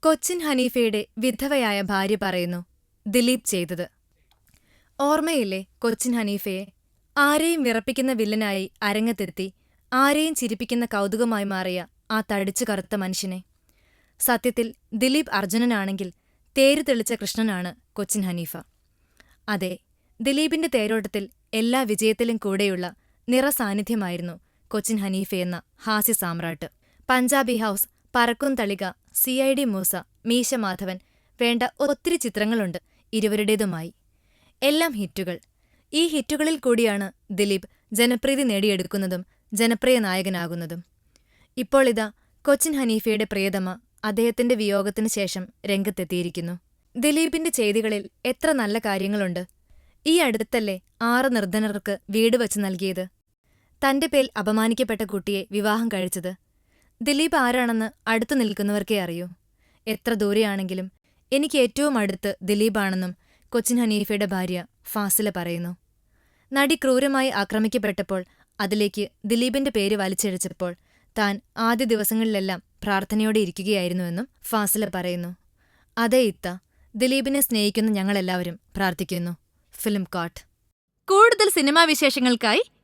കൊച്ചിൻ ഹനീഫയുടെ വിധവയായ ഭാര്യ പറയുന്നു ദിലീപ് ചെയ്തത്. ഓർമ്മയില്ലേ കൊച്ചിൻ ഹനീഫയെ? ആരെയും വിറപ്പിക്കുന്ന വില്ലനായി അരങ്ങത്തെത്തി ആരെയും ചിരിപ്പിക്കുന്ന കൗതുകമായി മാറിയ ആ തടിച്ചു കറുത്ത മനുഷ്യനെ. സത്യത്തിൽ ദിലീപ് അർജുനനാണെങ്കിൽ തേര് തെളിച്ച കൃഷ്ണനാണ് കൊച്ചിൻ ഹനീഫ. അതെ ദിലീപിന്റെ തേരോട്ടത്തിൽ എല്ലാ വിജയത്തിലും കൂടെയുള്ള നിറസാന്നിധ്യമായിരുന്നു കൊച്ചിൻ ഹനീഫയെന്ന ഹാസ്യ Samrat. Punjabi house Parakkum Thalika C I D Moosa Meesha Madhavan വേണ്ട ഒത്തിരി ചിത്രങ്ങളുണ്ട് ഇരുവരുടേതുമായി. എല്ലാം ഹിറ്റുകൾ. ഈ ഹിറ്റുകളിൽ കൂടിയാണ് ദിലീപ് ജനപ്രീതി നേടിയെടുക്കുന്നതും ജനപ്രിയ നായകനാകുന്നതും. ഇപ്പോൾ ഇതാ കൊച്ചിൻ ഹനീഫയുടെ പ്രിയതമ അദ്ദേഹത്തിന്റെ വിയോഗത്തിനു ശേഷം രംഗത്തെത്തിയിരിക്കുന്നു. ദിലീപിന്റെ ചെയ്തികളിൽ എത്ര നല്ല കാര്യങ്ങളുണ്ട്. ഈ അടുത്തല്ലേ ആറ് നിർധനർക്ക് വീട് വച്ചു നൽകിയത്. തന്റെ പേൽ അപമാനിക്കപ്പെട്ട കുട്ടിയെ വിവാഹം കഴിച്ചത്. ദിലീപ് ആരാണെന്ന് അടുത്തു നിൽക്കുന്നവർക്കേ അറിയൂ. എത്ര ദൂരെയാണെങ്കിലും എനിക്ക് ഏറ്റവും അടുത്ത് ദിലീപാണെന്നും കൊച്ചിൻ ഹനീഫയുടെ ഭാര്യ ഫാസില പറയുന്നു. നടി ക്രൂരമായി ആക്രമിക്കപ്പെട്ടപ്പോൾ അതിലേക്ക് ദിലീപിന്റെ പേര് വലിച്ചഴിച്ചപ്പോൾ താൻ ആദ്യ ദിവസങ്ങളിലെല്ലാം പ്രാർത്ഥനയോടെ ഇരിക്കുകയായിരുന്നുവെന്നും ഫാസില പറയുന്നു. അതേ ഇത്ത ദിലീപിനെ സ്നേഹിക്കുന്ന ഞങ്ങളെല്ലാവരും പ്രാർത്ഥിക്കുന്നു. ഫിലിം കോട്ട് കൂടുതൽ സിനിമാ വിശേഷങ്ങൾക്കായി